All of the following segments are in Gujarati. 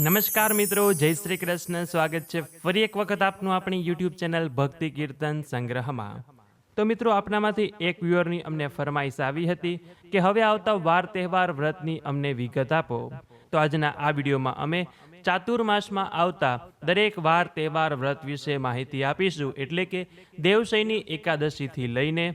નમસ્કાર મિત્રો, જય શ્રી કૃષ્ણ. સ્વાગત છે ફરી એક વખત આપનું આપણી યુટ્યુબ ચેનલ ભક્તિ કીર્તન સંગ્રહમાં. તો મિત્રો, આપનામાંથી એક વ્યુઅરની અમને ફરમાઈશ આવી હતી કે હવે આવતા વાર તહેવાર વ્રતની અમને વિગત આપો. તો આજના આ વિડીયોમાં અમે ચાતુર્માસમાં આવતા દરેક વાર તહેવાર વ્રત વિશે માહિતી આપીશું. એટલે કે દેવશયની એકાદશીથી લઈને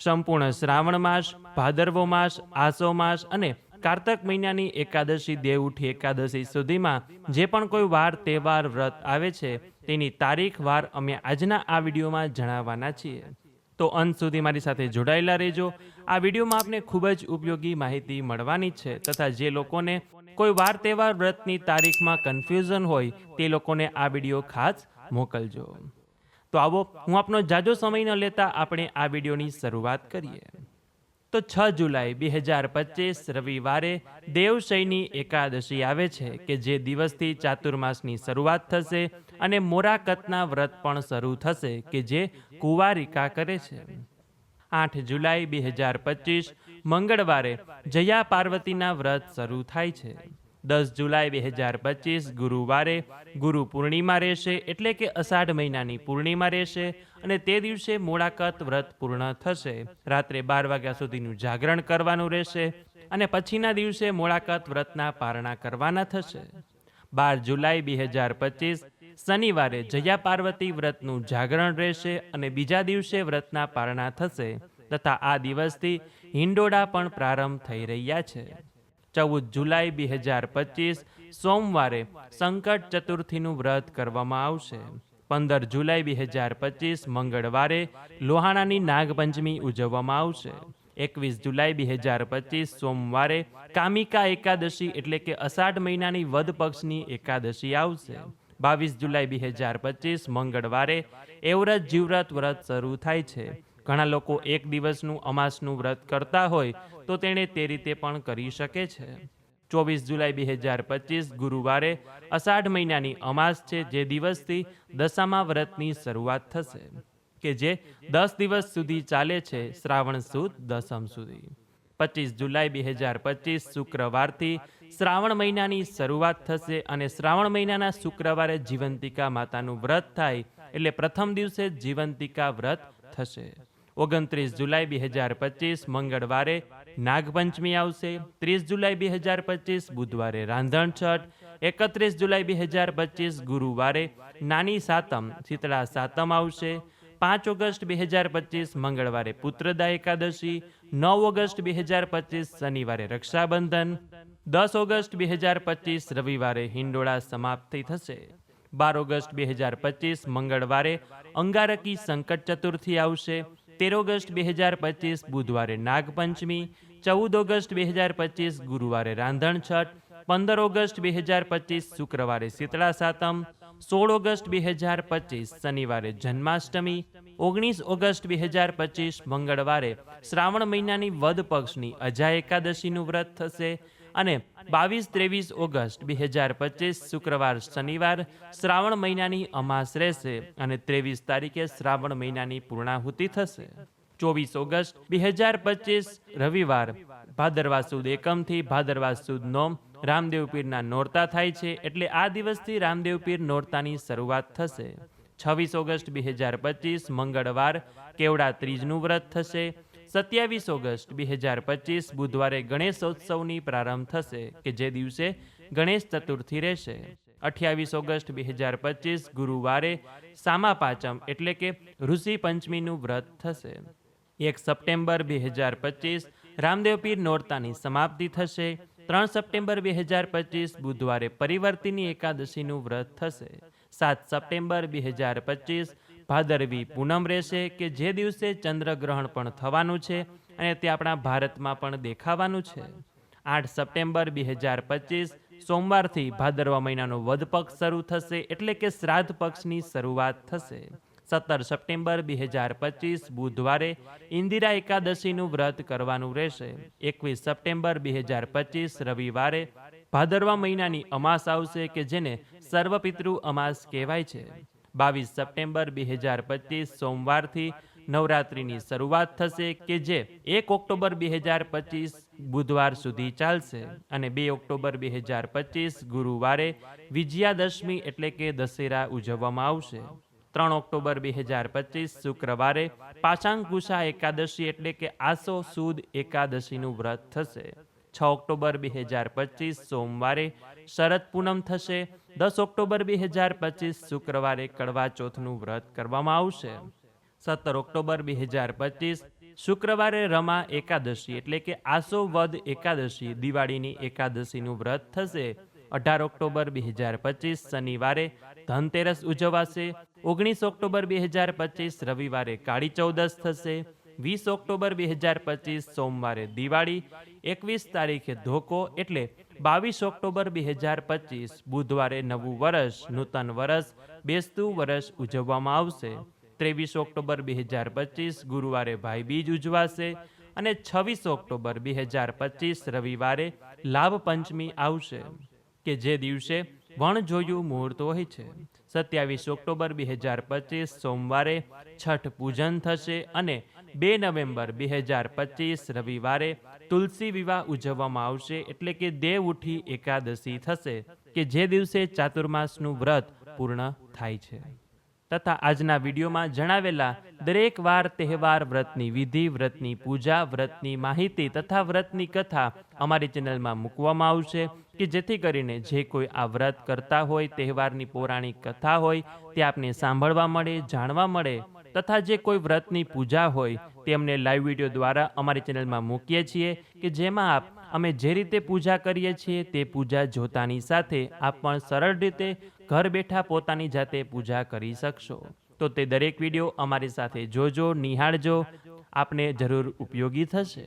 સંપૂર્ણ શ્રાવણ માસ, ભાદરવો માસ, આસો માસ અને કાર્તક મહિનાની એકાદશી દેવઉઠી એકાદશી સુધીમાં જે પણ કોઈ વાર, તહેવાર, વ્રત આવે છે, તેની તારીખ, વાર અમે આજના આ વિડીયોમાં જણાવવાના છીએ. તો અંત સુધી મારી સાથે જોડાયેલા રહેજો. આ વિડીયોમાં આપને ખૂબ જ ઉપયોગી માહિતી મળવાની છે તથા જે લોકોને કોઈ વાર, તહેવાર, વ્રતની તારીખમાં કન્ફ્યુઝન હોય, તે લોકોને આ વીડિયો ખાસ મોકલજો. તો આવો, હું આપનો જાજો સમય ન લેતા આપણે આ વિડીયોની શરૂઆત કરીએ. તો છ જુલાઈ બે હજાર પચીસ રવિવારે દેવશયની એકાદશી આવે છે કે જે દિવસથી ચાતુર્માસની શરૂઆત થશે અને મોરાકતના વ્રત પણ શરૂ થશે કે જે કુવારિકા કરે છે. આઠ જુલાઈ બે હજાર પચીસ મંગળવારે જયા પાર્વતીના વ્રત શરૂ થાય છે. દસ જુલાઈ બે હજાર પચીસ ગુરુવારે ગુરુ પૂર્ણિમા રહેશે એટલે કે અષાઢ મહિનાની પૂર્ણિમા રહેશે અને તે દિવસે મોડાકત વ્રત પૂર્ણ થશે. રાત્રે બાર વાગ્યા સુધીનું જાગરણ કરવાનું રહેશે અને પછીના દિવસે મોડાકત વ્રતના પારણા કરવાના થશે. બાર જુલાઈ બે હજાર પચીસ શનિવારે જયા પાર્વતી વ્રતનું જાગરણ રહેશે અને બીજા દિવસે વ્રતના પારણા થશે. તથા આ દિવસથી હિંડોળા પણ પ્રારંભ થઈ રહ્યા છે. ચૌદ જુલાઈ બે હજાર પચીસ સોમવારે સંકટ ચતુર્થીનું વ્રત કરવામાં આવશે. પંદર જુલાઈ બે હજાર પચીસ મંગળવારે લોહાણાની નાગપંચમી ઉજવવામાં આવશે. એકવીસ જુલાઈ બે હજાર પચીસ સોમવારે કામિકા એકાદશી એટલે કે અષાઢ મહિનાની વદ પક્ષની એકાદશી આવશે. બાવીસ જુલાઈ બે હજાર પચીસ મંગળવારે એવરત જીવવ્રત વ્રત શરૂ થાય છે. ઘણા લોકો એક દિવસનું અમાસનું વ્રત કરતા હોય તો તેણે તે રીતે પણ કરી શકે છે. ચોવીસ જુલાઈ બે હજાર પચીસ, ગુરુવારે અષાઢ મહિનાની અમાસ છે જે દિવસથી દશામા વ્રતની શરૂઆત થશે, કે જે દસ દિવસ સુધી ચાલે છે શ્રાવણ સુદ, દસમ સુધી. પચીસ જુલાઈ બે હજાર પચીસ, શુક્રવારથી શ્રાવણ મહિનાની શરૂઆત થશે અને શ્રાવણ મહિનાના શુક્રવારે જીવંતિકા માતાનું વ્રત થાય એટલે પ્રથમ દિવસે જીવંતિકા વ્રત થશે. ઓગણત્રીસ જુલાઈ બે હજાર પચીસ મંગળવારે નાગપંચમી આવશે. ત્રીસ જુલાઈ બે હજાર પચીસ બુધવારે રાંધણ છઠ. એકત્રીસ જુલાઈ બે હજાર પચીસ ગુરુવારે નાની સાતમ, શીતળા સાતમ આવશે. પાંચ ઓગસ્ટ બે હજાર પચીસ મંગળવારે પુત્રદા એકાદશી. નવ ઓગસ્ટ બે હજાર પચીસ શનિવારે રક્ષાબંધન. દસ ઓગસ્ટ બે હજાર પચીસ રવિવારે હિંડોળા સમાપ્તિ થશે. બાર ઓગસ્ટ બે હજાર પચીસ મંગળવારે અંગારકી સંકટ ચતુર્થી આવશે. તેર ઓગસ્ટ બે હજાર પચીસ બુધવારે નાગપંચમી, ચૌદ ઓગસ્ટ બે હજાર પચીસ ગુરુવારે રાંધણ છઠ, પંદર ઓગસ્ટ બે હજાર પચીસ શુક્રવારે શીતળા સાતમ, સોળ ઓગસ્ટ બે હજાર પચીસ શનિવારે જન્માષ્ટમી, ઓગણીસ ઓગસ્ટ બે હજાર પચીસ મંગળવારે શ્રાવણ મહિનાની વદ પક્ષની અજા એકાદશીનું વ્રત થશે અને બાવીસ ત્રેવીસ ઓગસ્ટ બે હજાર પચીસ શુક્રવાર શનિવાર શ્રાવણ મહિનાની અમાસ રહેશે અને ત્રેવીસ તારીખે શ્રાવણ મહિનાની પૂર્ણાહુતિ થશે. ચોવીસ ઓગસ્ટ બે હજાર પચીસ રવિવાર ભાદરવા સુદ એકમથી ભાદરવા સુદ નોમ રામદેવ પીરના નોરતા થાય છે એટલે આ દિવસથી રામદેવ પીર નોરતાની શરૂઆત થશે. છવ્વીસ ઓગસ્ટ બે હજાર પચીસ મંગળવાર કેવડા ત્રીજનું વ્રત થશે. સત્યાવીસ ઓગસ્ટ બે હજાર પચીસ બુધવારે ગણેશોત્સવની પ્રારંભ થશે, કે જે દિવસે ગણેશ ચતુર્થી રહેશે. અઠ્યાવીસ ઓગસ્ટ બે હજાર પચીસ ગુરુવારે સામા પાચમ, એટલે કે ઋષિ પંચમીનું વ્રત થશે. એક સપ્ટેમ્બર બે હજાર પચીસ રામદેવ પીર નોરતાની સમાપ્તિ થશે. ત્રણ સપ્ટેમ્બર બે હજાર પચીસ બુધવારે પરિવર્તિની એકાદશીનું વ્રત થશે. સાત સપ્ટેમ્બર બે હજાર પચીસ ભાદરવી પૂનમ રહેશે કે જે દિવસે ચંદ્રગ્રહણ પણ થવાનું છે અને તે આપણા ભારતમાં પણ દેખાવાનું છે. આઠ સપ્ટેમ્બર બે હજાર પચીસ, સોમવારથી ભાદરવા મહિનાનો વધ પક્ષ શરૂ થશે એટલે કે શ્રાદ્ધ પક્ષની શરૂઆત થશે. સત્તર સપ્ટેમ્બર બે હજાર પચીસ, બુધવારે ઇન્દિરા એકાદશીનું વ્રત કરવાનું રહેશે. એકવીસ સપ્ટેમ્બર બે હજાર પચીસ, રવિવારે ભાદરવા મહિનાની અમાસ આવશે કે જેને સર્વપિતૃ અમાસ કહેવાય છે. બાવીસ સપ્ટેમ્બર બે હજાર પચીસ સોમવારથી નવરાત્રિની શરૂઆત થશે કે જે એક ઓક્ટોબર બે હજાર પચીસ બુધવાર સુધી ચાલશે અને બે ઓક્ટોબર બે હજાર પચીસ ગુરુવારે વિજયાદશમી એટલે કે દશેરા ઉજવવામાં આવશે. ત્રણ ઓક્ટોબર બે હજાર પચીસ શુક્રવારે પાચાંકુશા એકાદશી એટલે કે આસો સુદ એકાદશીનું વ્રત થશે. છ ઓક્ટોબર બે હજાર પચીસ સોમવારે શરદ પૂનમ થશે. દસ ઓક્ટોબર બે હજાર પચીસ શુક્રવારે કડવા ચોથનું વ્રત કરવામાં આવશે. સત્તર ઓક્ટોબર બે હજાર પચીસ શુક્રવારે રમા એકાદશી એટલે કે આસો વદ એકાદશી, દિવાળીની એકાદશીનું વ્રત થશે. અઢાર ઓક્ટોબર બે હજાર પચીસ શનિવારે ધનતેરસ ઉજવાશે. ઓગણીસ ઓક્ટોબર બે હજાર પચીસ રવિવારે કાળી ચૌદસ થશે. વીસ ઓક્ટોબર બે હજાર પચીસ સોમવારે દિવાળી. એકવીસ તારીખે ધોકો એટલે બાવીસ ઓક્ટોબર બે હજાર પચીસ. બુધવારે નવું વર્ષ નૂતન વર્ષ બેસતું વર્ષ ઉજવવામાં આવશે. ત્રેવીસ ઓક્ટોબર બે હજાર પચીસ, ગુરુવારે ભાઈબીજ ઉજવાશે અને છવ્વીસ ઓક્ટોબર બે હજાર પચીસ, રવિવારે લાભ પંચમી આવશે, કે જે દિવસે વણ જોયું મુહૂર્ત હોય છે. સત્યાવીસ ઓક્ટોબર બે હજાર પચીસ, સોમવારે છઠ પૂજન થશે અને બે નવેમ્બર બે હજાર પચીસ, રવિવારે તુલસી વિવાહ ઉજવવામાં આવશે એટલે કે દેવ ઉઠી એકાદશી થશે, કે જે દિવસે ચાતુર્માસનું વ્રત પૂર્ણ થાય છે. તથા આજના વિડીયોમાં જણાવેલા દરેક વાર તહેવાર વ્રતની વિધિ, વ્રતની પૂજા, વ્રતની માહિતી તથા વ્રતની કથા અમારી ચેનલમાં મૂકવામાં આવશે, કે જેથી કરીને જે કોઈ આ વ્રત કરતા હોય, તહેવારની પૌરાણિક કથા હોય તે આપને સાંભળવા મળે, જાણવા મળે તથા જે કોઈ વ્રતની પૂજા હોય, તેમને લાઈવ વીડિયો દ્વારા અમારી ચેનલમાં મૂકીએ છીએ કે જેમાં આપ, અમે જે રીતે પૂજા કરીએ છીએ તે પૂજા જોતાની સાથે આપ પણ સરળ રીતે ઘર બેઠા પોતાની જાતે પૂજા કરી શકશો. તો તે દરેક વીડિયો અમારી સાથે જોજો, નિહાળજો. આપને જરૂર ઉપયોગી થશે.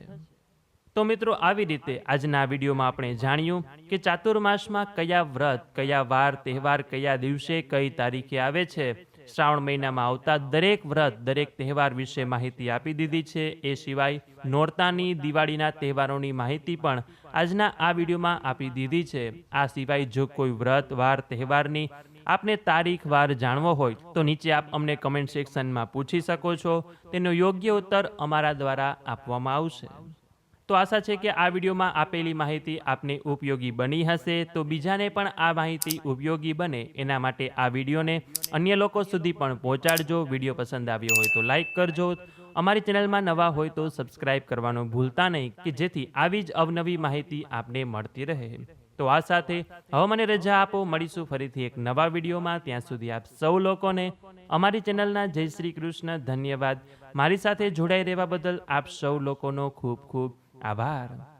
તો મિત્રો, આવી રીતે આજના વિડીયોમાં આપણે જાણ્યું કે ચાતુર્માસમાં કયા વ્રત, કયા વાર, તહેવાર, કયા દિવસે, કઈ તારીખે આવે છે. શ્રાવણ મહિનામાં આવતા દરેક વ્રત, દરેક તહેવાર વિશે માહિતી આપી દીધી છે. એ સિવાય નોરતાની, દિવાળીના તહેવારોની માહિતી પણ આજના આ વિડીયોમાં આપી દીધી છે. આ સિવાય જો કોઈ વ્રત, વાર, તહેવારની આપને તારીખ, વાર જાણવો હોય, તો નીચે આપ અમને કમેન્ટ સેક્શનમાં પૂછી શકો છો. તેનો યોગ્ય ઉત્તર અમારા દ્વારા આપવામાં આવશે. તો આશા છે કે આ વિડીયોમાં આપેલી માહિતી આપને ઉપયોગી બની હશે. તો બીજાને પણ આ માહિતી ઉપયોગી બને એના માટે આ વિડીયોને અન્ય લોકો સુધી પણ પહોંચાડજો. વીડિયો પસંદ આવ્યો હોય તો લાઈક કરજો. અમારી ચેનલમાં નવા હોય તો સબસ્ક્રાઇબ કરવાનું ભૂલતા નહીં, કે જેથી આવી જ અવનવી માહિતી આપને મળતી રહે. તો આ સાથે હવે મને રજા આપો. મળીશું ફરીથી એક નવા વિડીયોમાં. ત્યાં સુધી આપ સૌ લોકોને અમારી ચેનલના જય શ્રી કૃષ્ણ ધન્યવાદ. મારી સાથે જોડાઈ રહેવા બદલ આપ સૌ લોકોનો ખૂબ ખૂબ Abar